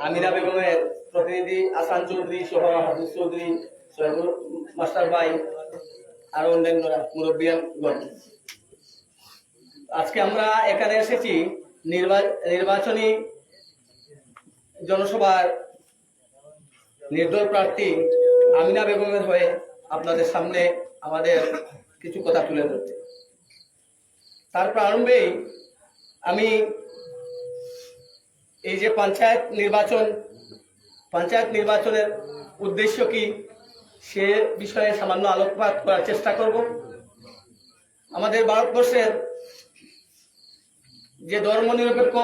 আমিনা বেগমের প্রতিনিধি, আসান চৌধুরী সহ হাফিজ চৌধুরী সোহেবুল মাস্টার ভাই, আরও অন্যান্যরা মুরব্বিয়ানগণ আজকে আমরা এখানে এসেছি নির্বা- নির্বাচনী জনসভার নির্দল প্রার্থী আমিনা বেগমের হয়ে আপনাদের সামনে আমাদের কিছু কথা তুলে ধরতে। তার প্রারম্ভেই আমি এই যে পঞ্চায়েত নির্বাচন, পঞ্চায়েত নির্বাচনের উদ্দেশ্য কি? সে বিষয়ে সামান্য আলোকপাত করার চেষ্টা করব। আমাদের ভারতবর্ষের যে ধর্মনিরপেক্ষ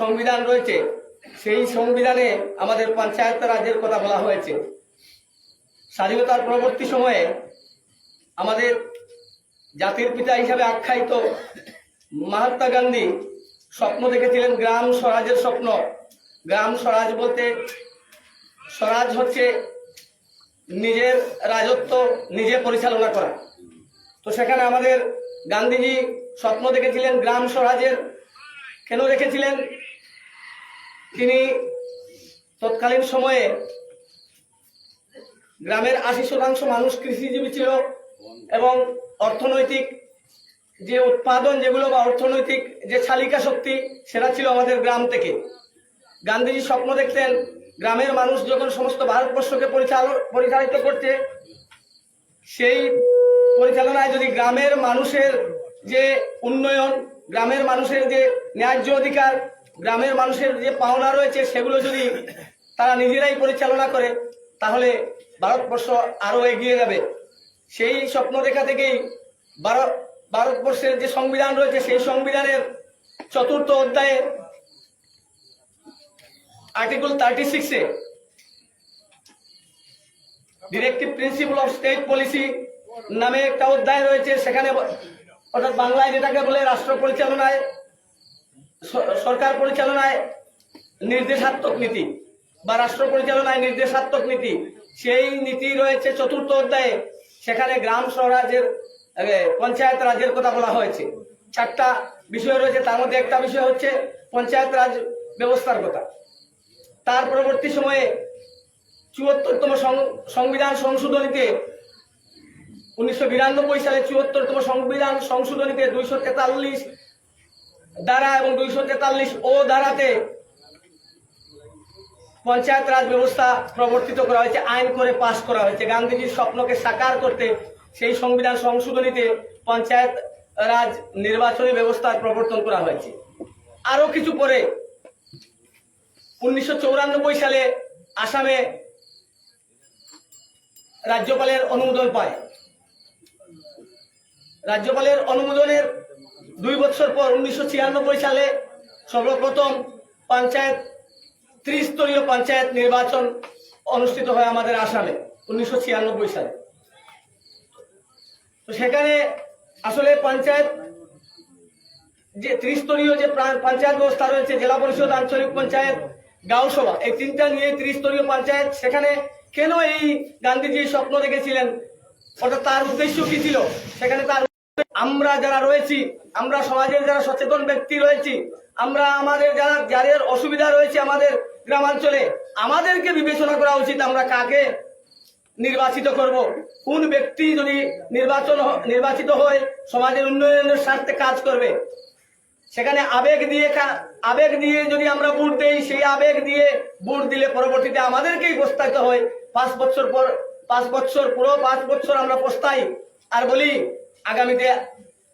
সংবিধান রয়েছে, সেই সংবিধানে আমাদের পঞ্চায়েত রাজের কথা বলা হয়েছে। স্বাধীনতার পরবর্তী সময়ে আমাদের জাতির পিতা হিসাবে আখ্যায়িত মহাত্মা গান্ধী স্বপ্ন দেখেছিলেন, গ্রাম স্বরাজের স্বপ্ন। গ্রাম স্বরাজ বলতে, স্বরাজ হচ্ছে নিজের রাজত্ব নিজে পরিচালনা করা। তো সেখানে আমাদের গান্ধীজি স্বপ্ন দেখেছিলেন, গ্রাম স্বরাজের কেন দেখেছিলেন? তিনি তৎকালীন সময়ে গ্রামের আশি শতাংশ মানুষ কৃষিজীবী ছিল এবং অর্থনৈতিক যে উৎপাদন যেগুলো বা অর্থনৈতিক যে চালিকা শক্তি, সেটা ছিল আমাদের গ্রাম থেকে। গান্ধীজি স্বপ্ন দেখতেন, গ্রামের মানুষ যখন সমস্ত ভারতবর্ষকে পরিচাল- পরিচালিত করছে সেই পরিচালনায় যদি গ্রামের মানুষের যে উন্নয়ন, গ্রামের মানুষের যে ন্যায্য অধিকার, গ্রামের মানুষের যে পাওনা রয়েছে, সেগুলো যদি তারা নিজেরাই পরিচালনা করে, তাহলে ভারতবর্ষ আরও এগিয়ে যাবে। সেই স্বপ্ন দেখা থেকেই ভারত ভারতবর্ষের যে সংবিধান রয়েছে, সেই সংবিধানের চতুর্থ অধ্যায়ে আর্টিকেল থার্টি সিক্সে directive principle of state policy নামে একটা অধ্যায় রয়েছে, সেখানে অর্থাৎ বাংলায় যেটাকে বলে রাষ্ট্র পরিচালনায় সরকার পরিচালনায় নির্দেশাত্মক নীতি বা রাষ্ট্র পরিচালনায় নির্দেশাত্মক নীতি। সেই নীতি রয়েছে চতুর্থ অধ্যায়ে, সেখানে গ্রাম স্বরাজের পঞ্চায়েত রাজের কথা বলা হয়েছে। চারটা বিষয় রয়েছে, তার মধ্যে একটা বিষয় হচ্ছে পঞ্চায়েত রাজ ব্যবস্থার কথা। তার পরবর্তী সময়ে চুয়াত্তরতম সংবিধান সংশোধনীতে উনিশশো বিরানব্বই সালে চুয়াত্তরতম সংবিধান সংশোধনীতে দুইশো তেতাল্লিশ দ্বারা এবং দুইশো তেতাল্লিশ ও ধারাতে পঞ্চায়েত রাজ ব্যবস্থা প্রবর্তিত করা হয়েছে, আইন করে পাশ করা হয়েছে। গান্ধীজির স্বপ্নকে সাকার করতে সেই সংবিধান সংশোধনীতে পঞ্চায়েত রাজ নির্বাচনী ব্যবস্থার প্রবর্তন করা হয়েছে। আরও কিছু পরে, উনিশশো সালে আসামে রাজ্যপালের অনুমোদন পায়। রাজ্যপালের অনুমোদনের দুই বছর পর উনিশশো ছিয়ানব্বই সালে সর্বপ্রথম পঞ্চায়েত, ত্রিস্তরীয় পঞ্চায়েত নির্বাচন অনুষ্ঠিত হয় আমাদের আসামে, উনিশশো ছিয়ানব্বই সালে। তো সেখানে আসলে পঞ্চায়েত যে ত্রিস্তরীয় যে পঞ্চায়েত ব্যবস্থা রয়েছে, জেলা পরিষদ, আঞ্চলিক পঞ্চায়েত, গাঁও সভা, এই তিনটা নিয়ে ত্রিস্তরীয় পঞ্চায়েত সেখানে কেন এই গান্ধীজি স্বপ্ন দেখেছিলেন? অর্থাৎ তার উদ্দেশ্য কি ছিল? সেখানে তার আমরা যারা রয়েছি, আমরা সমাজের যারা সচেতন ব্যক্তি রয়েছি, আমরা আমাদের যারা, যাদের অসুবিধা রয়েছে আমাদের গ্রামাঞ্চলে, আমাদেরকে বিবেচনা করা উচিত আমরা কাকে নির্বাচিত করব। কোন ব্যক্তি যদি নির্বাচন নির্বাচিত হয় সমাজের উন্নয়নের স্বার্থে কাজ করবে, সেখানে আবেগ দিয়ে আবেগ দিয়ে যদি আমরা ভোট দেই, সেই আবেগ দিয়ে ভোট দিলে পরবর্তীতে আমাদেরকেই পস্তাইতে হয়। পাঁচ বছর পর পাঁচ বছর পুরো পাঁচ বছর আমরা পস্তাই আর বলি, আগামীতে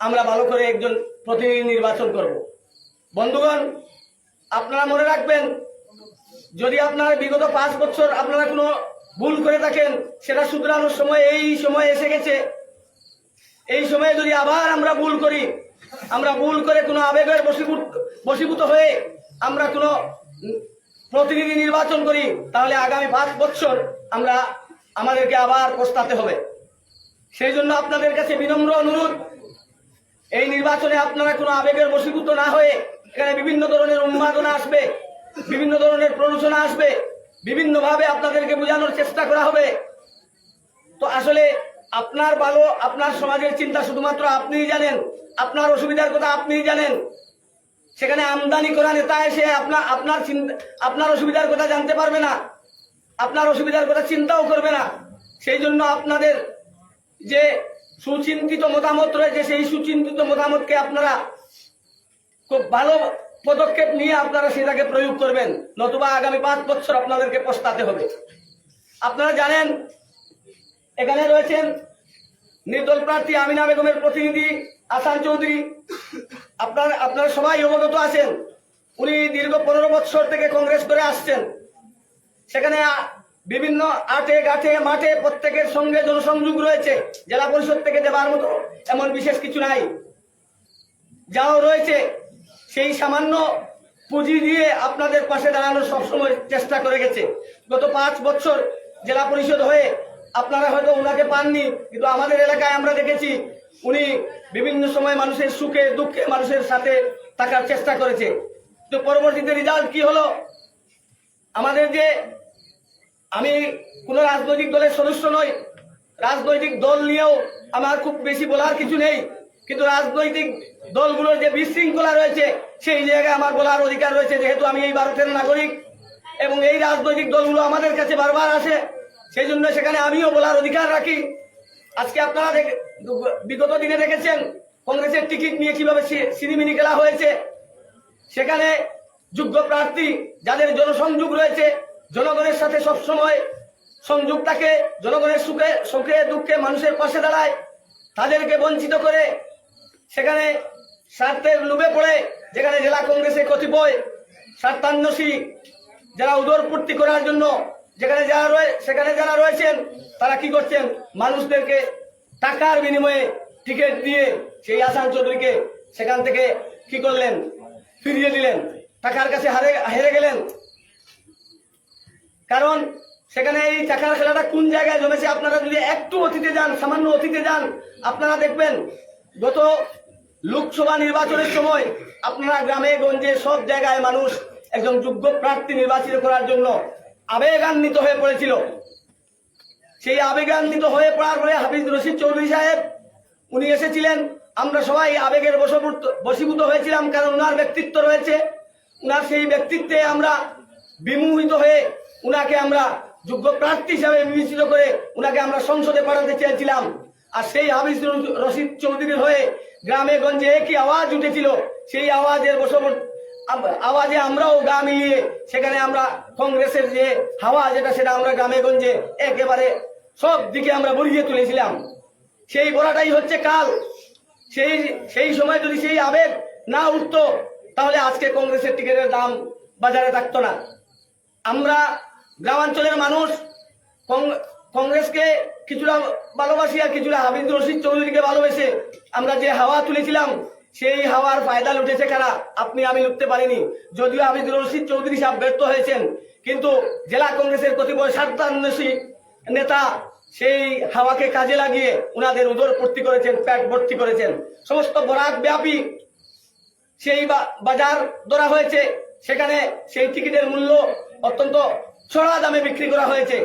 আমরা ভালো করে একজন প্রতিনিধি নির্বাচন করব। বন্ধুগণ, আপনারা মনে রাখবেন, যদি আপনারা বিগত পাঁচ বছর আপনারা কোনো ভুল করে থাকেন, সেটা শুধরানোর সময়, এই সময় এসে গেছে। এই সময়ে যদি আবার আমরা ভুল করি, আমরা ভুল করে কোনো আবেগের বশীভূত বশীভূত হয়ে আমরা কোনো প্রতিনিধি নির্বাচন করি, তাহলে আগামী পাঁচ বছর আমরা আমাদেরকে আবার পস্তাতে হবে। সেই জন্য আপনাদের কাছে বিনম্র অনুরোধ, এই নির্বাচনে আপনারা কোনো আবেগের বশীভূত না হয়ে এখানে বিভিন্ন ধরনের উন্মাদনা আসবে, বিভিন্ন ধরনের প্ররোচনা আসবে বিভিন্ন ভাবে আপনাদেরকে বোঝানোর চেষ্টা করা হবে। তো আসলে আপনার ভালো, আপনার সমাজের চিন্তা শুধুমাত্র আপনিই জানেন, আপনার অসুবিধার কথা আপনিই জানেন। সেখানে আমদানি করা নেতা এসে আপনার আপনার আপনার অসুবিধার কথা জানতে পারবে না, আপনার অসুবিধার কথা চিন্তাও করবে না। সেই জন্য আপনাদের যে সুচিন্তিত মতামত রয়েছে, সেই সুচিন্তিত মতামতকে আপনারা খুব ভালো পদক্ষেপ নিয়ে আপনারা সেটাকে প্রয়োগ করবেন, নতুবা আগামী পাঁচ বছর আপনাদেরকে পস্তাতে হবে। আপনারা জানেন, এখানে রয়েছেন নির্দল প্রার্থী আমিনা বেগমের প্রতিনিধি আসান চৌধুরী। আপনার, আপনারা সবাই অবগত আছেন, উনি দীর্ঘ পনেরো বছর থেকে কংগ্রেস করে আসছেন। সেখানে বিভিন্ন আটে গাঠে মাঠে প্রত্যেকের সঙ্গে জনসংযোগ রয়েছে, জেলা পরিষদ থেকে দেওয়ার মতো, এমন বিশেষ কিছু নাই। যাও রয়েছে সেই সামান্য পুঁজি দিয়ে আপনাদের পাশে দাঁড়ানোর সবসময় চেষ্টা করে গেছে। গত পাঁচ বছর জেলা পরিষদ হয়ে আপনারা হয়তো ওনাকে পাননি, কিন্তু আমাদের এলাকায় আমরা দেখেছি, উনি বিভিন্ন সময় মানুষের সুখে, দুঃখে মানুষের সাথে থাকার চেষ্টা করেছে। তো পরবর্তীতে রেজাল্ট কি হলো? আমাদের যে আমি কোন রাজনৈতিক দলের সদস্য নই, রাজনৈতিক দল নিয়েও আমার খুব বেশি বলার কিছু নেই। কিন্তু রাজনৈতিক দলগুলোর যে বিশৃঙ্খলা রয়েছে, সেই জায়গায় আমার বলার অধিকার রয়েছে যেহেতু আমি এই ভারতের নাগরিক এবং এই রাজনৈতিক দলগুলো আমাদের কাছে বারবার আসে, সেই জন্য সেখানে আমিও বলার অধিকার রাখি। আজকে আপনারা বিগত দিনে দেখেছেন, কংগ্রেসের টিকিট নিয়ে কীভাবে সি- সিনেমিনি খেলা হয়েছে। সেখানে যোগ্য প্রার্থী যাদের জনসংযোগ রয়েছে, জনগণের সাথে সবসময় সংযোগ থাকে জনগণের সুখে সুখে, দুঃখে মানুষের পাশে দাঁড়ায়, তাদেরকে বঞ্চিত করে সেখানে স্বার্থের লোভে পড়ে, যেখানে জেলা কংগ্রেসের কতিপয় স্বার্থান্বেষী যারা উদরপূর্তি করার জন্য যেখানে যারা রয়ে, সেখানে যারা রয়েছেন, তারা কি করছেন? মানুষদেরকে টাকার বিনিময়ে টিকিট দিয়ে সেই আসান চৌধুরীকে সেখান থেকে কি করলেন? ফিরিয়ে দিলেন। টাকার কাছে হারে, হেরে গেলেন। কারণ সেখানে এই টাকার খেলাটা কোন জায়গায় জমেছে? আপনারা যদি একটু অতীতে যান, সামান্য অতীতে যান, আপনারা দেখবেন গত লোকসভা নির্বাচনের সময় আপনারা গ্রামে গঞ্জে সব জায়গায় মানুষ একজন যোগ্য প্রার্থী নির্বাচিত করার জন্য আবেগান্বিত হয়ে পড়েছিল। সেই আবেগান্বিত হয়ে পড়ার পরে হাফিজ রশিদ চৌধুরী সাহেব, উনি এসেছিলেন। আমরা সবাই আবেগের বশভূত বশীভূত হয়েছিলাম কারণ ওনার ব্যক্তিত্ব রয়েছে। উনার সেই ব্যক্তিত্বে আমরা বিমোহিত হয়ে উনাকে আমরা যোগ্য প্রার্থী হিসাবে বিবেচিত করে উনাকে আমরা সংসদে পাঠাতে চেয়েছিলাম। আর সেই হাফিজ রশিদ চৌধুরীর হয়ে গ্রামে গঞ্জে একই আওয়াজ উঠেছিল। সেই আওয়াজের আম- আওয়াজে আমরাও গা মিলিয়ে সেখানে আমরা কংগ্রেসের যে হাওয়া যেটা সেটা আমরা গ্রামে গঞ্জে একেবারে সব দিকে আমরা বলিয়ে তুলেছিলাম। সেই বলাটাই হচ্ছে কাল। সেই সেই সময় যদি সেই আবেগ না উঠতো, তাহলে আজকে কংগ্রেসের টিকিটের দাম বাজারে থাকতো না। আমরা গ্রামাঞ্চলের মানুষ কংগ্রেসকে কিছুটা ভালোবাসি আর কিছুটা হাবিজ রশিদ চৌধুরীকে ভালোবেসে আমরা যে হাওয়া তুলেছিলাম, সেই হাওয়ার ফায়দা লুটেছে কারা? আপনি, আমি লুটতে পারিনি। যদিও হাবিজ রশিদ চৌধুরী সাহেব ব্যর্থ হয়েছেন, কিন্তু জেলা কংগ্রেসের কতিপয় স্বার্থান্বেষী নেতা সেই হাওয়াকে কাজে লাগিয়ে উনাদের উদর ভর্তি করেছেন, পেট ভর্তি করেছেন। সমস্ত বরাক ব্যাপী সেই বাজার ধরা হয়েছে। সেখানে সেই টিকিটের মূল্য অত্যন্ত চড়া দামে বিক্রি করা হয়েছে।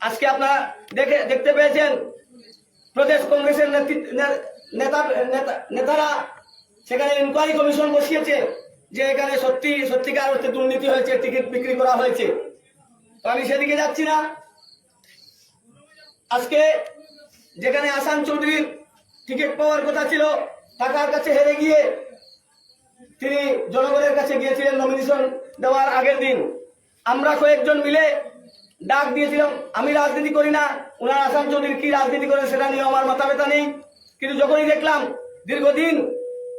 আজকে আপনারা দেখে, দেখতে পেয়েছেন প্রদেশ কংগ্রেসের নেতা নেতা- নেতারা সেখানে ইনকোয়ারি কমিশন বসিয়েছে যে এখানে সত্যি, সত্যিকার অর্থে দুর্নীতি হয়েছে, টিকিট বিক্রি করা হয়েছে। আমি সেদিকে যাচ্ছি না। আজকে যেখানে আসান চৌধুরীর টিকিট পাওয়ার কথা ছিল, টাকার কাছে হেরে গিয়ে তিনি জনগণের কাছে গিয়েছিলেন নমিনেশন দেওয়ার আগের দিন। আমরা কয়েকজন মিলে ডাক দিয়েছিলাম, আমি রাজনীতি করি না, ওনার আসাম চৌধুরী কি রাজনীতি করে সেটা নিয়ে আমার মাথা ব্যথা নেই। কিন্তু যখনই দেখলাম দীর্ঘদিন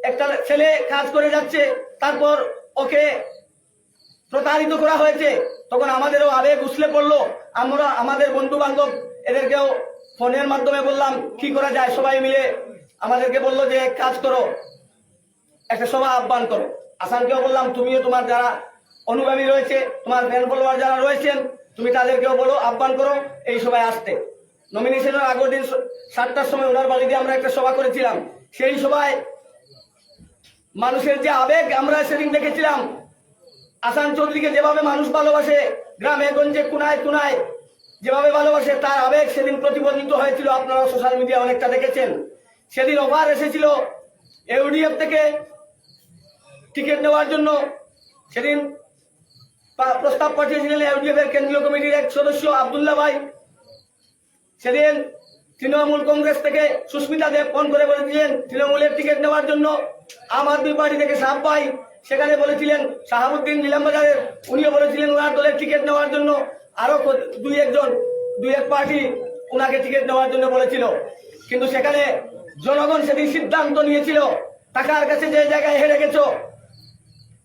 একটা ছেলে কাজ করে যাচ্ছে, তারপর ওকে প্রতারিত করা হয়েছে, তখন আমাদেরও আবেগ উছলে পড়ল। আমরা, আমাদের বন্ধু বান্ধব এদেরকেও ফোনের মাধ্যমে বললাম, কি করা যায়? সবাই মিলে আমাদেরকে বলল যে, এক কাজ করো, একটা সভা আহ্বান করো। আসানকেও বললাম, তুমিও তোমার যারা অনুগামী রয়েছে, তোমার ফ্যান ফলোয়ার যারা রয়েছেন তুমি তাদেরকেও বলো, আহ্বান করো, এই সভায় আসতে। নমিনেশনের আগের দিন সাতটার সময় ওনার বাড়িতে আমরা একটা সভা করেছিলাম। সেই সভায় মানুষের যে আবেগ, আমরা সেদিন দেখেছিলাম। আসান চৌধুরীকে যেভাবে মানুষ ভালোবাসে, গ্রামে, গঞ্জে, কুনায় কুনায় যেভাবে ভালোবাসে, তার আবেগ সেদিন প্রতিফলিত হয়েছিল। আপনারা সোশ্যাল মিডিয়া অনেকটা দেখেছেন। সেদিন অফার এসেছিল ইউডিএফ থেকে টিকিট নেওয়ার জন্য। সেদিন প্রস্তাব পাঠিয়েছিলেন ইউডিএফ এর কেন্দ্রীয় কমিটির এক সদস্য, আবদুল্লাহ ভাই। সেদিন তৃণমূল কংগ্রেস থেকে সুস্মিতা দেব ফোন করে বলেছিলেন, তৃণমূলের টিকিট নেওয়ার জন্য আম আদমি পার্টি থেকে সাহাব ভাই সেখানে বলেছিলেন, শাহাবুদ্দিন নিলামবাজারের উনিও বলেছিলেন, ওনার দলের টিকিট নেওয়ার জন্য আরও দুই একজন, দুই এক পার্টি ওনাকে টিকিট নেওয়ার জন্য বলেছিল। কিন্তু সেখানে জনগণ সেদিন সিদ্ধান্ত নিয়েছিল, টাকার কাছে যে জায়গায় হেরে গেছ,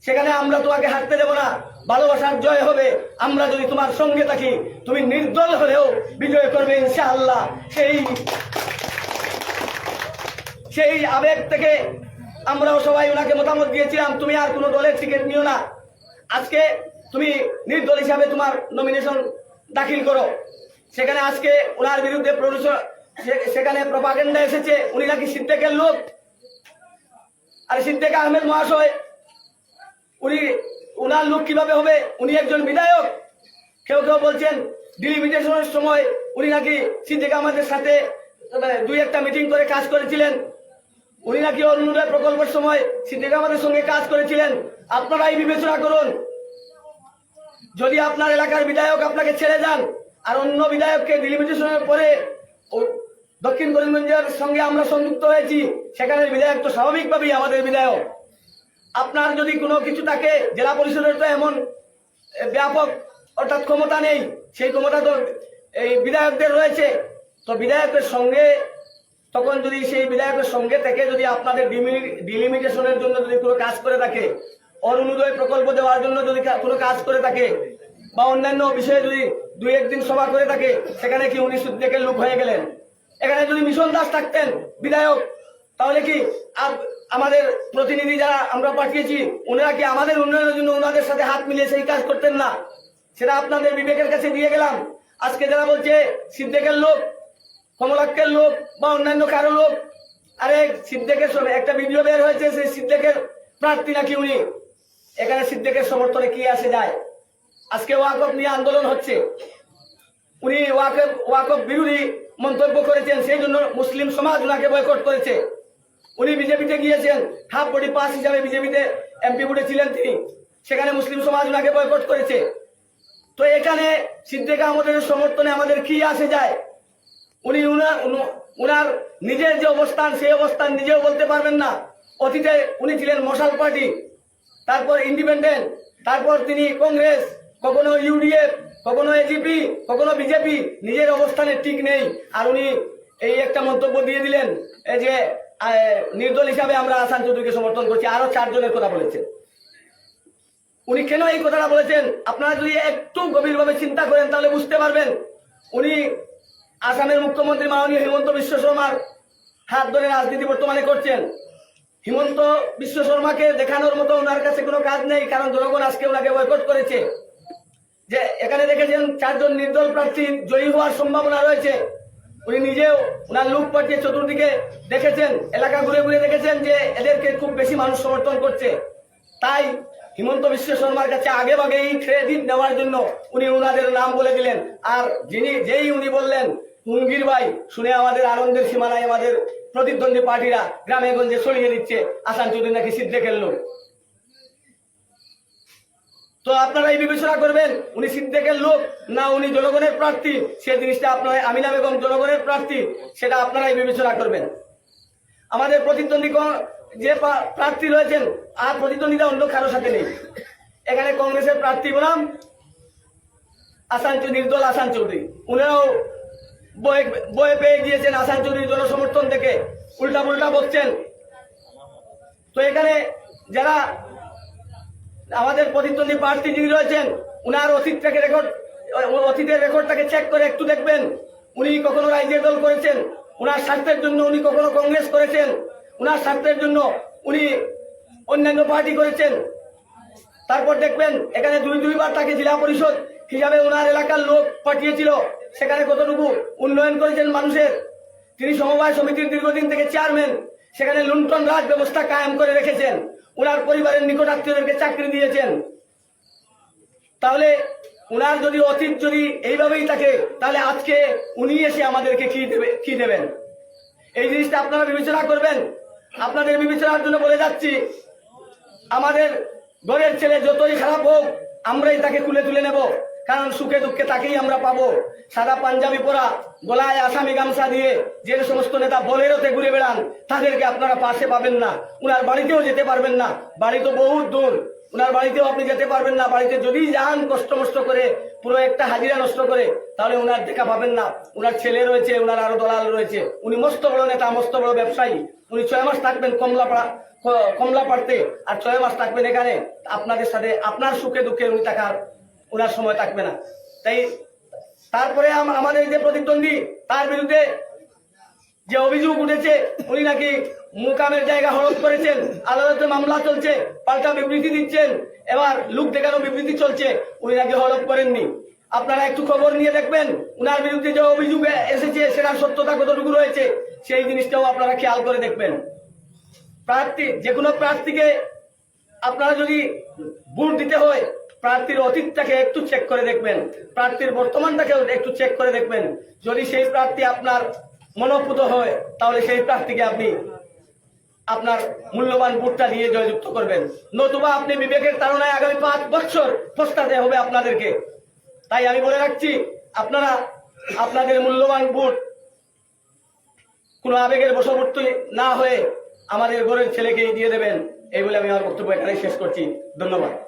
সেখানে আমরা তোমাকে হাঁটতে দেবো না। ভালোবাসার জয় হবে। আমরা যদি তোমার সঙ্গে থাকি, তুমি নির্দল হলেও বিজয় করবে ইনশাআল্লাহ। সেই সেই আবেগ থেকে আমরাও সবাই ওনাকে মতামত দিয়েছিলাম, তুমি আর কোনো দলের টিকিট নিও না। আজকে তুমি নির্দল হিসাবে তোমার নমিনেশন দাখিল করো। সেখানে আজকে ওনার বিরুদ্ধে সে- সেখানে প্রপাগেন্ডা এসেছে, উনি নাকি সিদ্দেকের লোক। আর সিদ্দেক আহমেদ মহাশয়, উনি উনার লোক কীভাবে হবে? উনি একজন বিধায়ক। কেউ কেউ বলছেন ডিলিমিটেশনের সময় উনি নাকি সিদ্দিক আমাদের সাথে মানে দুই একটা মিটিং করে কাজ করেছিলেন। উনি নাকি অরুণোদয় প্রকল্পের সময় সিদ্দিক আমাদের সঙ্গে কাজ করেছিলেন। আপনারাই বিবেচনা করুন। যদি আপনার এলাকার বিধায়ক আপনাকে ছেড়ে যান, আর অন্য বিধায়ককে ডিলিমিটেশনের পরে দক্ষিণ করিমগঞ্জের সঙ্গে আমরা সংযুক্ত হয়েছি, সেখানের বিধায়ক তো স্বাভাবিকভাবেই আমাদের বিধায়ক। আপনার যদি কোনো কিছু থাকে, জেলা পরিষদের তো এমন ব্যাপক অর্থাৎ ক্ষমতা নেই, সেই ক্ষমতা তো এই বিধায়কদের রয়েছে। তো বিধায়কের সঙ্গে, তখন যদি সেই বিধায়কের সঙ্গে থেকে যদি আপনাদের ডিলিমিটেশনের জন্য যদি কোনো কাজ করে থাকে, অরুণোদয় প্রকল্প দেওয়ার জন্য যদি কোনো কাজ করে থাকে, বা অন্যান্য বিষয়ে যদি দুই একদিন সভা করে থাকে, সেখানে কি উনি সুদ্দেকের লোক হয়ে গেলেন? এখানে যদি মিশন দাস থাকতেন, বিধায়ক তাহলে কি আমাদের প্রতিনিধি যারা আমরা পাঠিয়েছি, ওনারা কি আমাদের উন্নয়নের জন্য ওনাদের সাথে হাত মিলিয়ে সেই কাজ করতেন না? সেটা আপনাদের বিবেকের কাছে দিয়ে গেলাম। আজকে যারা বলছে, সিদ্দেকের লোক, কমলাক্ষের লোক বা অন্যান্য কারও লোক, আরে সিদ্দেকের একটা ভিডিও বের হয়েছে, সেই সিদ্দেকের প্রার্থী নাকি উনি? এখানে সিদ্দেকের সমর্থনে কি আসে যায়? আজকে ওয়াকফ নিয়ে আন্দোলন হচ্ছে। উনি ওয়াকফ ওয়াকফ বিরোধী মন্তব্য করেছেন, সেই জন্য মুসলিম সমাজ ওনাকে বয়কট করেছে। উনি বিজেপিতে গিয়েছেন। হাফ বডি পাস হিসাবে বিজেপিতে এমপি বুটে ছিলেন তিনি। সেখানে মুসলিম সমাজ ওনাকে বয়কট করেছে। তো এখানে সিদ্দিক আহমদের সমর্থনে আমাদের কি আসে যায়? উনি উনার উনার নিজের যে অবস্থান, সেই অবস্থান নিজেও বলতে পারবেন না। অতীতে উনি ছিলেন মশাল পার্টি, তারপর ইন্ডিপেন্ডেন্ট, তারপর তিনি কংগ্রেস, কখনো ইউডিএফ, কখনো এজিপি কখনো বিজেপি নিজের অবস্থানে ঠিক নেই। আর উনি এই একটা মন্তব্য দিয়ে দিলেন, এই যে নির্দল হিসাবে আমরা আসান চৌধুরীকে সমর্থন করছি, আরও চারজনের কথা বলেছেন। উনি কেন এই কথাটা বলেছেন? আপনারা যদি একটু গভীরভাবে চিন্তা করেন, তাহলে বুঝতে পারবেন। উনি আসামের মুখ্যমন্ত্রী মাননীয় হিমন্ত বিশ্ব শর্মার হাত ধরে রাজনীতি বর্তমানে করছেন। হিমন্ত বিশ্ব শর্মাকে দেখানোর মতো ওনার কাছে কোনো কাজ নেই, কারণ জনগণ আজকে ওনাকে বয়কট করেছে। যে, এখানে দেখেছেন, চারজন নির্দল প্রার্থী জয়ী হওয়ার সম্ভাবনা রয়েছে। উনি নিজেও ওনার লুক পাঠিয়ে চতুর্দিকে দেখেছেন, এলাকা ঘুরে ঘুরে দেখেছেন যে এদেরকে খুব বেশি মানুষ সমর্থন করছে। তাই হিমন্ত বিশ্ব শর্মার কাছে আগে ভাগেই ক্রেডিট নেওয়ার জন্য উনি ওনাদের নাম বলে দিলেন। আর যিনি, যেই উনি বললেন, মুঙ্গির ভাই, শুনে আমাদের আনন্দের সীমানায় আমাদের প্রতিদ্বন্দ্বী পার্টিরা গ্রামে গঞ্জে ছড়িয়ে দিচ্ছে। আসান চৌধুরী নাকি সিদ্ধেকের লোক তো আপনারা এই বিবেচনা করবেন, উনি সিদ্দেকের লোক, না উনি জনগণের প্রার্থী, সে জিনিসটা আপনারা আমিনা বেগম জনগণের প্রার্থী, সেটা আপনারাই বিবেচনা করবেন। আমাদের প্রতিদ্বন্দ্বী যে প্রার্থী রয়েছেন, আর প্রতিদ্বন্দ্বিতা অন্য কারোর সাথে নেই। এখানে কংগ্রেসের প্রার্থী বনাম, আসান নির্দল আসান চৌধুরী। উনারাও বয়ে বয়ে পেয়ে গিয়েছেন আসান চৌধুরীর জনসমর্থন থেকে উল্টা পুল্টা বলছেন তো এখানে যারা আমাদের প্রতিদ্বন্দ্বী প্রার্থী যিনি রয়েছেন, উনার অতীতটাকে রেকর্ড অতীতের রেকর্ডটাকে চেক করে একটু দেখবেন। উনি কখনো রাজ্যের দল করেছেন, উনার স্বার্থের জন্য উনি কখনো কংগ্রেস করেছেন, উনার স্বার্থের জন্য উনি অন্যান্য পার্টি করেছেন। তারপর দেখবেন, এখানে দুই দুইবার তাকে জেলা পরিষদ হিসাবে ওনার এলাকার লোক পাঠিয়েছিল। সেখানে কতটুকু উন্নয়ন করেছেন মানুষের? তিনি সমবায় সমিতির দীর্ঘদিন থেকে চেয়ারম্যান সেখানে লুণ্ঠন রাজ ব্যবস্থা কায়েম করে রেখেছেন। ওনার পরিবারের নিকট আত্মীয়দেরকে চাকরি দিয়েছেন। তাহলে ওনার যদি অতীত যদি এইভাবেই থাকে, তাহলে আজকে উনি এসে আমাদেরকে কি দেবে, কি দেবেন? এই জিনিসটা আপনারা বিবেচনা করবেন। আপনাদের বিবেচনার জন্য বলে যাচ্ছি, আমাদের ঘরের ছেলে যতই খারাপ হোক, আমরাই তাকে কুলে তুলে নেব। কারণ সুখে দুঃখে তাকেই আমরা পাবো। সাদা পাঞ্জাবি পরা, গলায় আসামি গামছা দিয়ে যে সমস্ত নেতা বলেরোতে ঘুরে বেড়ান, তাদেরকে আপনারা পাশে পাবেন না। উনার বাড়িতেও যেতে পারবেন না। বাড়ি তো বহুত দূর। উনার বাড়িতেও আপনি যেতে পারবেন না। বাড়িতে যদি যান কষ্ট মষ্ট করে, পুরো একটা হাজিরা নষ্ট করে, তাহলে উনার দেখা পাবেন না। উনার ছেলে রয়েছে, উনার আরও দলাল রয়েছে। উনি মস্ত বড় নেতা, মস্ত বড় ব্যবসায়ী। উনি ছয় মাস থাকবেন কমলাপাড়া, ক- কমলা পাড়তে আর ছয় মাস থাকবেন এখানে। আপনাদের সাথে আপনার সুখে দুঃখে উনি টাকার ওনার সময় থাকবে না। তাই তারপরে আমাদের যে প্রতিদ্বন্দ্বী, তার বিরুদ্ধে যে অভিযোগ উঠেছে, উনি নাকি মুকামের জায়গা হরপ করেছেন, আদালতে মামলা চলছে, পাল্টা বিবৃতি দিচ্ছেন, এবার লুক দেখানো বিবৃতি চলছে, উনি নাকি হরপ করেননি। আপনারা একটু খবর নিয়ে দেখবেন, উনার বিরুদ্ধে যে অভিযোগ এসেছে, সেটার সত্যতা কতটুকু রয়েছে, সেই জিনিসটাও আপনারা খেয়াল করে দেখবেন। প্রার্থী যে কোনো প্রার্থীকে আপনারা যদি ভোট দিতে হয় প্রার্থীর অতীতটাকে একটু চেক করে দেখবেন। প্রার্থীর বর্তমানটাকেও একটু চেক করে দেখবেন। যদি সেই প্রার্থী আপনার মনোপুত হয়, তাহলে সেই প্রার্থীকে আপনি আপনার মূল্যবান ভোটটা দিয়ে জয়যুক্ত করবেন। নতুবা আপনি বিবেকের তাড়নায় আগামী পাঁচ বছর পস্তাতে হবে আপনাদেরকে। তাই আমি বলে রাখছি, আপনারা আপনাদের মূল্যবান ভোট কোনো আবেগের বশবর্তী না হয়ে আমাদের ঘরের ছেলেকে দিয়ে দেবেন। এই বলে আমি আমার বক্তব্য এখানে শেষ করছি। ধন্যবাদ।